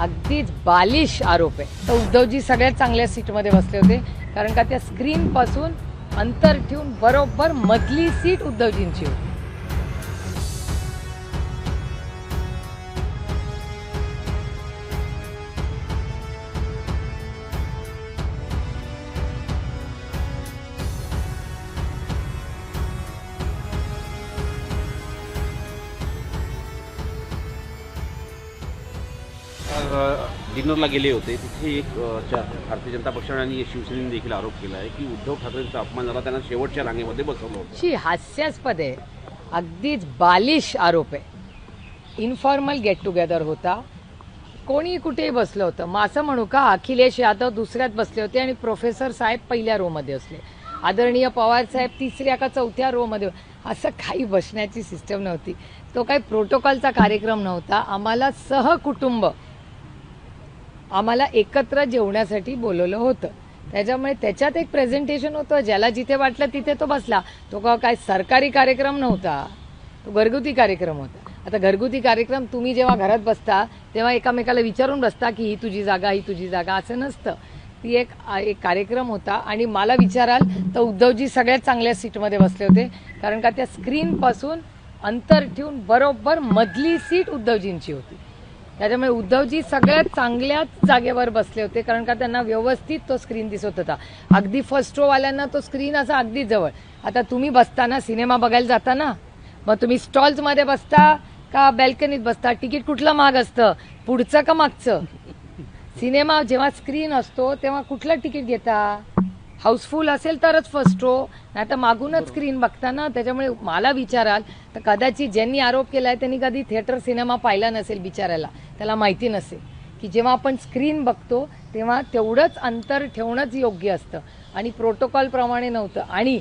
अगदीच बालिश आरोप आहे. तर उद्धवजी सगळ्यात चांगल्या सीटमध्ये बसले होते कारण का त्या स्क्रीनपासून अंतर ठेवून बरोबर मधली सीट उद्धवजींची होती. डिनरला गेले होते. तिथे एक भारतीय जनता पक्षाने आणि शिवसेनेने देखील आरोप केला आहे की उद्धव ठाकरेंचा अपमान झाला त्यांना शेवटच्या रांगेमध्ये बसवलं होतं. शी हास्यास्पद आहे. अगदीच बालिश आरोप आहे. इन्फॉर्मल गेट टुगेदर होता. कोणी कुठेही बसलं होतं. मग असं म्हणू का अखिलेश यादव दुसऱ्यात बसले होते आणि प्रोफेसर साहेब पहिल्या रोमध्ये असले. आदरणीय पवार साहेब तिसऱ्या का चौथ्या रोमध्ये असं काही बसण्याची सिस्टम नव्हती. तो काही प्रोटोकॉलचा कार्यक्रम नव्हता. आम्हाला सहकुटुंब आम्हाला एकत्र जेवण्यासाठी बोलवलं होतं. त्याच्यामुळे त्याच्यात एक प्रेझेंटेशन होतं. ज्याला जिथे वाटलं तिथे तो बसला. तो का काय सरकारी कार्यक्रम नव्हता. तो घरगुती कार्यक्रम होता. आता घरगुती कार्यक्रम तुम्ही जेव्हा घरात बसता तेव्हा एकामेकाला विचारून बसता की ही तुझी जागा ही तुझी जागा असं नसतं. ती एक एक कार्यक्रम होता. आणि मला विचाराल तर उद्धवजी सगळ्यात चांगल्या सीटमध्ये बसले होते. कारण का त्या स्क्रीनपासून अंतर ठेवून बरोबर मधली सीट उद्धवजींची होती. त्याच्यामुळे उद्धवजी सगळ्यात चांगल्याच जागेवर बसले होते कारण का त्यांना व्यवस्थित तो स्क्रीन दिसत होता. अगदी फर्स्ट रोवाल्यांना तो स्क्रीन असा अगदी जवळ. आता तुम्ही बसताना सिनेमा बघायला जाताना मग तुम्ही स्टॉल्समध्ये बसता का बॅल्कनीत बसता? तिकीट कुठलं महाग असतं? पुढचं का मागचं? सिनेमा जेव्हा स्क्रीन असतो तेव्हा कुठलं तिकीट घेता? हाऊसफुल असेल तरच फर्स्ट रो नाही तर मागूनच स्क्रीन बघता ना त्याच्यामुळे मला विचाराल तर कदाचित ज्यांनी आरोप केलाय त्यांनी कधी थिएटर सिनेमा पाहिला नसेल बिचारायला त्याला माहिती नसेल. की जेव्हा आपण स्क्रीन बघतो तेव्हा तेवढंच अंतर ठेवणंच योग्य असतं. आणि प्रोटोकॉलप्रमाणे नव्हतं. आणि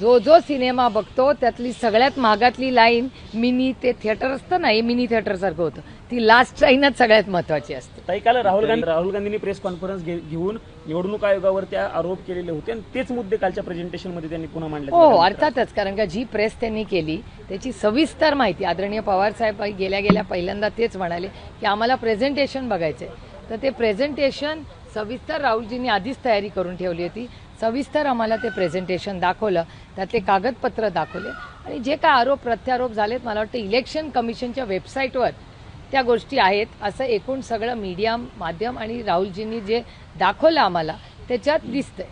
जो जो सिनेमा बघतो त्यातली सगळ्यात महागातली लाईन मिनी ते थिएटर असतं ना हे मिनी थिएटरसारखं होतं. ती लास्ट लाईनच सगळ्यात महत्वाची असते. ताई काल राहुल गांधी राहुल गांधींनी प्रेस कॉन्फरन्स घेऊन निवडणूक आयोगावर त्या आरोप केलेले होते आणि तेच मुद्दे कालच्या प्रेझेंटेशनमध्ये त्यांनी पुन्हा मांडले. हो अर्थातच कारण का जी प्रेस त्यांनी केली त्याची सविस्तर माहिती आदरणीय पवार साहेब गेल्या गेल्या पहिल्यांदा तेच म्हणाले की आम्हाला प्रेझेंटेशन बघायचंय. तर ते प्रेझेंटेशन सविस्तर राहुलजींनी आधीच तयारी करून ठेवली होती. सविस्तर आम्हाला ते प्रेझेंटेशन दाखवलं. त्यातले कागदपत्र दाखवले. आणि जे काय आरोप प्रत्यारोप झालेत मला वाटतं इलेक्शन कमिशनच्या वेबसाईटवर त्या गोष्टी आहेत. असं एकूण सगळं मीडिया माध्यम आणि राहुलजींनी जे दाखवलं आम्हाला त्याच्यात दिसतंय.